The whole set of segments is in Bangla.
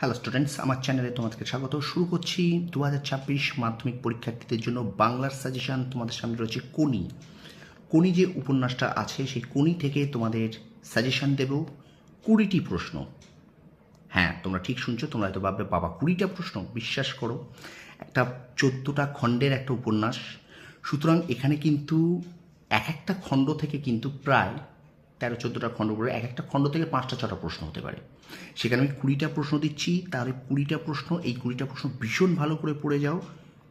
হ্যালো স্টুডেন্টস আমার চ্যানেলে তোমাদেরকে স্বাগত। শুরু করছি দু হাজার ছাব্বিশ মাধ্যমিক পরীক্ষার্থীদের জন্য বাংলার সাজেশন তোমাদের সামনে রয়েছে কোনি কোনি যে উপন্যাসটা আছে, সেই কোনি থেকে তোমাদের সাজেশন দেব কুড়িটি প্রশ্ন। হ্যাঁ তোমরা ঠিক শুনছো, তোমরা হয়তো ভাববে, বাবা, কুড়িটা প্রশ্ন? বিশ্বাস করো, একটা চোদ্দোটা খণ্ডের একটা উপন্যাস। সুতরাং এখানে কিন্তু এক একটা খণ্ড থেকে কিন্তু প্রায় তেরো, চোদ্দোটা খণ্ড করে এক একটা খণ্ড থেকে পাঁচটা, ছটা প্রশ্ন হতে পারে। সেখানে আমি কুড়িটা প্রশ্ন দিচ্ছি, তাহলে কুড়িটা প্রশ্ন, এই কুড়িটা প্রশ্ন ভীষণ ভালো করে পড়ে যাও।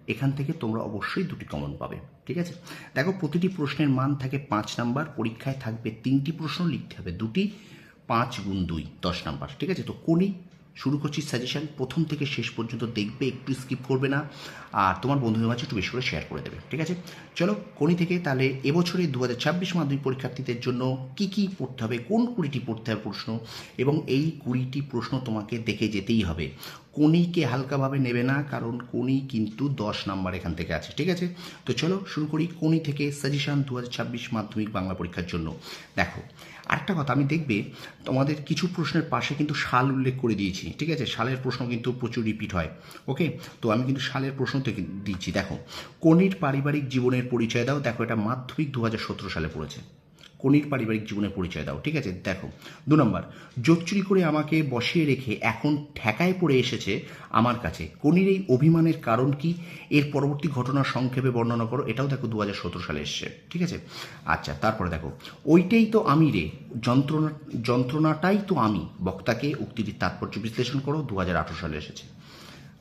এখান থেকে তোমরা অবশ্যই দুটি কমন পাবে, ঠিক আছে? দেখো, প্রতিটি প্রশ্নের মান থাকে পাঁচ নাম্বার, পরীক্ষায় থাকবে তিনটি প্রশ্ন, লিখতে হবে দুটি, পাঁচ গুণ দুই, দশ নাম্বার, ঠিক আছে? তো কোনি শুরু করছি সাজেশন প্রথম থেকে শেষ পর্যন্ত দেখবে, একটু স্কিপ করবে না। আর তোমার বন্ধুদের মাঝে একটু বেশি করে শেয়ার করে দেবে, ঠিক আছে? চলো, কোনি থেকে তাহলে এবছরে দু হাজার ছাব্বিশ মাধ্যমিক পরীক্ষার্থীদের জন্য কি কি পড়তে হবে, কোন কুড়িটি পড়তে হবে প্রশ্ন? এবং এই কুড়িটি প্রশ্ন তোমাকে দেখে যেতেই হবে। কোনিকে হালকাভাবে নেবে না, কারণ কোনি কিন্তু দশ নাম্বার এখান থেকে আছে, ঠিক আছে? তো চলো শুরু করি কোনি থেকে সাজেশন দু মাধ্যমিক বাংলা পরীক্ষার জন্য। দেখো, আরেকটা কথা, আমি দেখবে তোমাদের কিছু প্রশ্নের পাশে কিন্তু সাল উল্লেখ করে দিয়েছি, ঠিক আছে? সালের প্রশ্ন কিন্তু প্রচুর রিপিট হয় ওকে তো আমি কিন্তু সালের প্রশ্ন থেকে দিচ্ছি, দেখো। কনির পারিবারিক জীবনের পরিচয় দাও, দেখো এটা মাধ্যমিক দু হাজার সতেরো সালে পড়েছে। কনির পারিবারিক জীবনের পরিচয় দাও, ঠিক আছে? দেখো, দু নম্বর জোচ্চুরি করে আমাকে বসিয়ে রেখে এখন ঠেকায় পড়ে এসেছে আমার কাছে। কনির এই অভিমানের কারণ কি? এর পরবর্তী ঘটনা সংক্ষেপে বর্ণনা করো। এটাও দেখো দু হাজার সতেরো সালে এসছে, ঠিক আছে? আচ্ছা তারপরে দেখো, ওইটাই তো আমি রে, যন্ত্রণা, যন্ত্রণাটাই তো আমি। বক্তাকে উক্তিটির তাৎপর্য বিশ্লেষণ করো দু হাজার আঠেরো সালে এসেছে।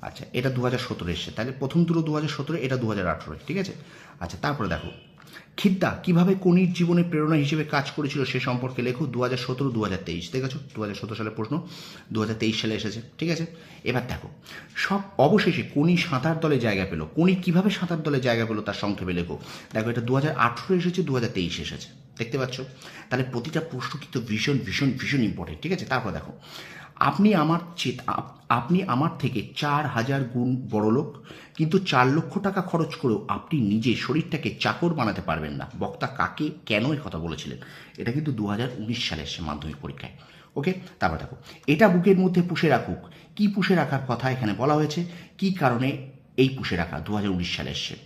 আচ্ছা এটা দু হাজার সতেরো এসছে, তাহলে প্রথম দুটো দু হাজার সতেরো, এটা দু হাজার আঠেরো, ঠিক আছে? আচ্ছা তারপরে দেখো খিদ্দা কীভাবে কনির জীবনে প্রেরণা হিসেবে কাজ করেছিল সে সম্পর্কে লেখো দু হাজার সতেরো দু হাজার তেইশ। দেখেছ? দু হাজার সতেরো সালের প্রশ্ন। দু হাজার তেইশ সালে এসেছে। ঠিক আছে? এবার দেখো, সব অবশেষে কোনি সাঁতার দলে জায়গা পেল। কোনি কীভাবে সাঁতার দলে জায়গা পেল তার সংক্ষেপে লেখো। দেখো, এটা দু হাজার আঠেরো এসেছে দু হাজার তেইশ এসেছে। দেখতে পাচ্ছ? তাহলে প্রতিটা প্রশ্ন কিন্তু ভীষণ ভীষণ ভীষণ ইম্পর্টেন্ট ঠিক আছে? তারপর দেখো আপনি আমার চেত, আপ- আপনি আমার থেকে চার হাজার গুণ বড় লোক, কিন্তু চার লক্ষ টাকা খরচ করেও আপনি নিজে শরীরটাকে চাকর বানাতে পারবেন না। বক্তা কাকে কেন এই কথা বলেছিলেন? এটা কিন্তু দু হাজার উনিশ সালে এসে মাধ্যমিক পরীক্ষায়। ওকে? তারপর দেখো, এটা বুকের মধ্যে পুষে রাখুক। কি পুষে রাখার কথা এখানে বলা হয়েছে? কি কারণে এই পুষে রাখা দু হাজার উনিশ সালে এসছে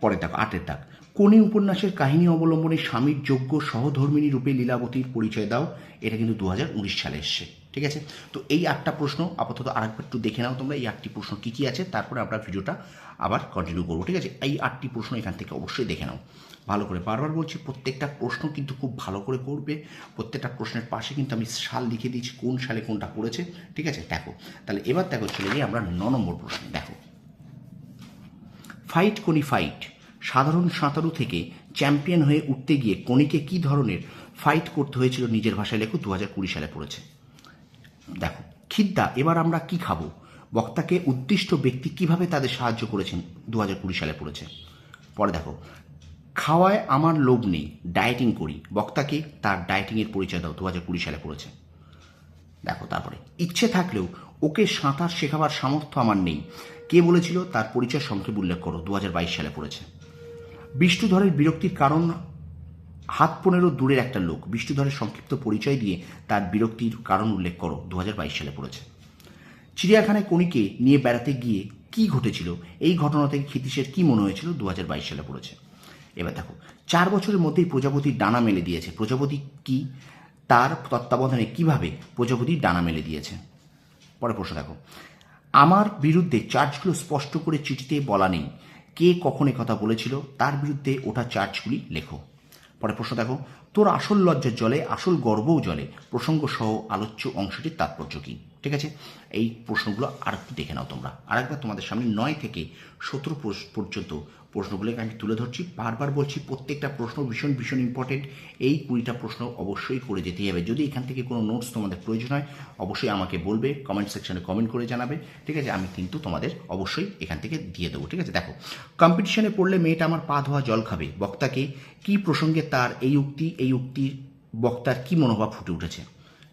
পরে দেখো, আটের দাগ। কোনি উপন্যাসের কাহিনী অবলম্বনে স্বামীর যোগ্য সহধর্মিনী রূপে লীলাবতীর পরিচয় দাও। এটা কিন্তু দু হাজার উনিশ সালে এসছে ঠিক আছে? তো এই আটটা প্রশ্ন আপাতত আরেকবার একটু দেখে নাও তোমরা, এই আটটি প্রশ্ন কী কী আছে, তারপরে আমরা ভিডিওটা আবার কন্টিনিউ করব, ঠিক আছে? এই আটটি প্রশ্ন এখান থেকে অবশ্যই দেখে নাও। ভালো করে বারবার বলছি, প্রত্যেকটা প্রশ্ন কিন্তু খুব ভালো করে করবে, প্রত্যেকটা প্রশ্নের পাশে কিন্তু আমি সাল লিখে দিয়েছি, কোন সালে কোনটা পড়েছে ঠিক আছে? দেখো, তাহলে এবার দেখো চলে যাই আমরা ন নম্বর প্রশ্নে, দেখো। ফাইট কোনি ফাইট সাধারণ সাঁতারু থেকে চ্যাম্পিয়ন হয়ে উঠতে গিয়ে কনিকে কি ধরনের ফাইট করতে হয়েছিল নিজের ভাষায় লেখো, দু হাজার কুড়ি সালে পড়েছে। দেখো, খিদ্দা, এবার আমরা কি খাব? বক্তাকে উদ্দিষ্ট ব্যক্তি কীভাবে তাদের সাহায্য করেছেন? দু হাজার কুড়ি সালে পড়েছে। পরে দেখো, খাওয়ায় আমার লোভ নেই, ডায়েটিং করি। বক্তাকে তার ডায়েটিংয়ের পরিচয় দাও দু হাজার কুড়ি সালে পড়েছে। দেখো, তারপরে, ইচ্ছে থাকলেও ওকে সাঁতার শেখাবার সামর্থ্য আমার নেই। কে বলেছিল? তার পরিচয় সংক্ষেপ উল্লেখ করো দু হাজার বাইশ সালে পড়েছে। বিষ্ণুধরের বিরক্তির কারণ হাত পনেরো দূরের একটা লোক বিষ্ণুধরের সংক্ষিপ্ত পরিচয় দিয়ে তার বিরক্তির কারণ উল্লেখ করো দু হাজার বাইশ সালে পড়েছে। চিড়িয়াখানায় কণিকে নিয়ে বেড়াতে গিয়ে কি ঘটেছিল, এই ঘটনা থেকে ক্ষিতীশের কি মনে হয়েছিল দু হাজার বাইশ সালে পড়েছে। এবার দেখো, চার বছরের মধ্যেই প্রজাপতির ডানা মেলে দিয়েছে। প্রজাপতি কি, তার তত্ত্বাবধানে কীভাবে প্রজাপতির ডানা মেলে দিয়েছে? পরে প্রশ্ন দেখো, আমার বিরুদ্ধে চার্জগুলো স্পষ্ট করে চিঠিতে বলা নেই। কে কখন কথা বলেছিল, তার বিরুদ্ধে ওঠা চার্জগুলি লেখো। পরে প্রশ্ন দেখো, তোর আসল লজ্জার জলে, আসল গর্বও জলে প্রসঙ্গ সহ আলোচ্য অংশটির তাৎপর্য কী? ঠিক আছে? এই প্রশ্নগুলো আর একটু দেখে নাও তোমরা। আরেকবার তোমাদের সামনে নয় থেকে সতেরো পর্যন্ত প্রশ্নগুলোকে আমি তুলে ধরছি। বারবার বলছি, প্রত্যেকটা প্রশ্ন ভীষণ ভীষণ ইম্পর্টেন্ট এই কুড়িটা প্রশ্ন অবশ্যই করে যেতেই হবে। যদি এখান থেকে কোনো নোটস তোমাদের প্রয়োজন হয়, অবশ্যই আমাকে বলবে কমেন্ট সেকশনে কমেন্ট করে জানাবে। ঠিক আছে? আমি কিন্তু তোমাদের অবশ্যই এখান থেকে দিয়ে দেবো। ঠিক আছে? দেখো কম্পিটিশনে পড়লে মেয়েটা আমার পা ধোয়া জল খাবে। বক্তাকে কি প্রসঙ্গে তার এই উক্তি, এই উক্তির বক্তার কি মনোভাব ফুটে উঠেছে?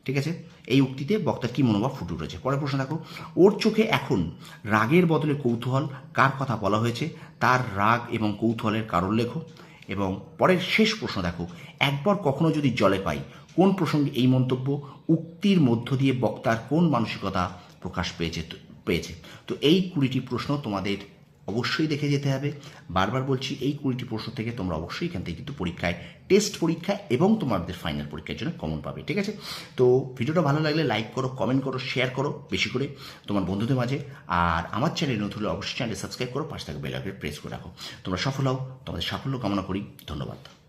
ঠিক আছে? এই উক্তিতে বক্তার কি মনোভাব ফুটে উঠেছে? পরের প্রশ্ন দেখো, ওর চোখে এখন রাগের বদলে কৌতূহল কার কথা বলা হয়েছে? তার রাগ এবং কৌতূহলের কারণ লেখো। এবং পরের শেষ প্রশ্ন দেখো, একবার কখনো যদি জলে পাই, কোন প্রসঙ্গে এই মন্তব্য? উক্তির মধ্য দিয়ে বক্তার কোন মানসিকতা প্রকাশ পেয়েছে? পেয়েছে। তো এই কুড়িটি প্রশ্ন তোমাদের অবশ্যই দেখে যেতে হবে। বারবার বলছি, এই কুড়িটি প্রশ্ন থেকে তোমরা অবশ্যই এখান থেকে কিন্তু পরীক্ষায় টেস্ট পরীক্ষা এবং তোমাদের ফাইনাল পরীক্ষার জন্য কমন পাবে, ঠিক আছে? তো ভিডিওটা ভালো লাগলে লাইক করো কমেন্ট করো শেয়ার করো বেশি করে তোমার বন্ধুদের মাঝে। আর আমার চ্যানেল নতুন হলে অবশ্যই চ্যানেল সাবস্ক্রাইব করো, পাশে থাকা বেল প্রেস করে রাখো। তোমরা সফল হও, তোমাদের সাফল্য কামনা করি। ধন্যবাদ।